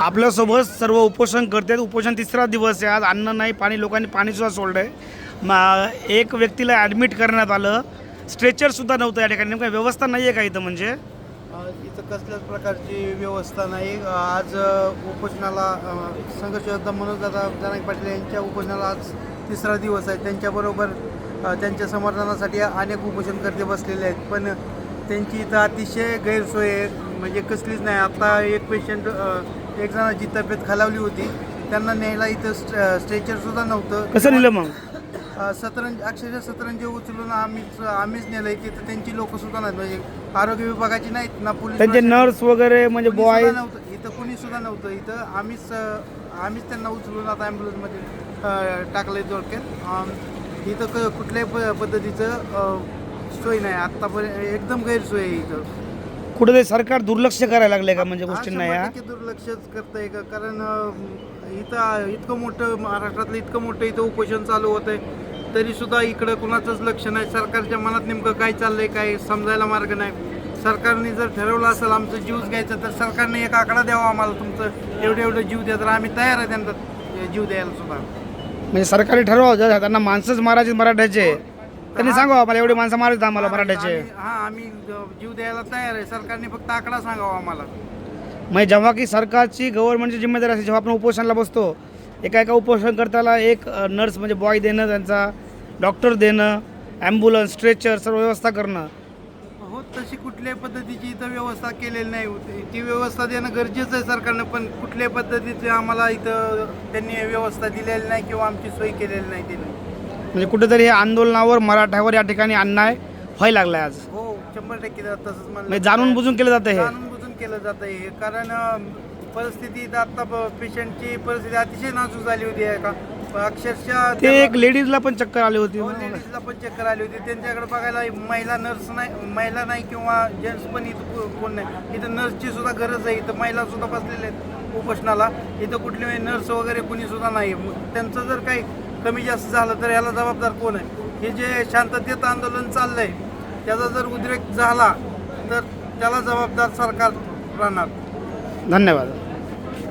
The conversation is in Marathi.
आपल्यासोबत सर्व उपोषण करतात उपोषण तिसरा दिवस आहे. आज अन्न नाही पाणी लोकांनी पाणीसुद्धा सोडलं आहे मा एक व्यक्तीला ॲडमिट करण्यात आलं. स्ट्रेचरसुद्धा नव्हतं या ठिकाणी. नेमकं व्यवस्था नाही आहे का इथं म्हणजे? इथं कसल्याच प्रकारची व्यवस्था नाही. आज उपोषणाला अ, संघर्ष योद्धा मनोजदादा जनाक पाटील यांच्या उपोषणाला आज तिसरा दिवस आहे. त्यांच्याबरोबर त्यांच्या समर्थनासाठी अनेक उपोषणकर्ते बसलेले आहेत. पण त्यांची इथं अतिशय गैरसोय आहे. म्हणजे कसलीच नाही. आता एक पेशंट एक जणाची तब्येत खालावली होती. त्यांना न्यायला इथं स्ट्रेचरसुद्धा नव्हतं. कसं नेलं मग? सतरंज अक्षरशः सतरंजी उचलून आम्हीच आम्हीच नेलंय तिथं त्यांची लोक सुद्धा नाहीत. म्हणजे आरोग्य विभागाची नाहीत ना पोलीस त्यांचे नर्स वगैरे म्हणजे बॉय सुद्धा नव्हतं. इथं कुणी सुद्धा नव्हतं. इथं आम्हीच आम्हीच त्यांना उचलून आता ॲम्ब्युलन्समध्ये टाकलंय जोडक्यात. इथं क कुठल्याही प पद्धतीचं सोय नाही. आत्तापर्यंत एकदम गैरसोय आहे इथं. कुठेतरी सरकार दुर्लक्ष करायला लागले का म्हणजे हा, गोष्टींना शंभर या? टक्के दुर्लक्षच करतंय का? कारण अ, इथं इतकं मोठं महाराष्ट्रातलं इतकं मोठं इथं उपोषण चालू होतंय. तरी सुद्धा इकडं कुणाचंच लक्ष नाही. सरकारच्या मनात नेमकं काय चाललंय काय समजायला मार्ग नाही. सरकारने जर ठरवलं असेल आमचं जीवच घ्यायचं तर सरकारने एक आकडा द्यावा आम्हाला तुमचं. एवढं एवढं जीव द्या. तर आम्ही तयार आहे त्यांचा जीव द्यायला सुद्धा. म्हणजे सरकारी ठरवा जर त्यांना माणसंच मारायचे मराठ्याचे. त्यांनी सांगावं आम्हाला एवढे माणसं मारायचं आम्हाला मराठ्याचे. हा आम्ही जीव द्यायला तयार आहे. सरकारने फक्त आकडा सांगावा आम्हाला. म्हणजे जेव्हा की सरकारची गव्हर्नमेंटची जिम्मेदारी असते जेव्हा आपण उपोषणाला बसतो एका एका उपोषणकर्त्याला एक नर्स म्हणजे बॉय देणं त्यांचा डॉक्टर देणं ॲम्ब्युलन्स स्ट्रेचर सर्व व्यवस्था करणं. हो तशी कुठल्याही पद्धतीची इथं व्यवस्था केलेली नाही. होती ती व्यवस्था देणं गरजेचं आहे सरकारनं पण कुठल्याही पद्धतीची आम्हाला इथं त्यांनी व्यवस्था दिलेली नाही किंवा आमची सोय केलेली नाही त्यांनी. म्हणजे कुठेतरी हे आंदोलनावर मराठ्यावर या ठिकाणी अन्याय व्हायला लागलाय आज. हो शंभर टक्के तसंच म्हणलं म्हणजे जाणून बुजून केलं जातं हे. जाणून बुजून केलं जातं हे. कारण अं, परिस्थिती आता पेशंटची परिस्थिती अतिशय नाजूक झाली होती आहे का? अक्षरशः ते एक लेडीजला पण चक्कर आली होती. हो लेडीजला पण चक्कर आली होती. त्यांच्याकडे बघायला महिला नर्स नाही महिला नाही किंवा जेंट्स पण इथं को- कोण नाही. इथं नर्सची सुद्धा गरज आहे. इथं महिला सुद्धा बसलेल्या आहेत उपोषणाला. इथं कुठली नर्स वगैरे कुणी सुद्धा नाही. मग त्यांचं जर काही कमी जास्त झालं तर याला जबाबदार कोण आहे? हे जे शांततेत आंदोलन चाललंय त्याचा जर उद्रेक झाला तर त्याला जबाबदार सरकार राहणार. धन्यवाद.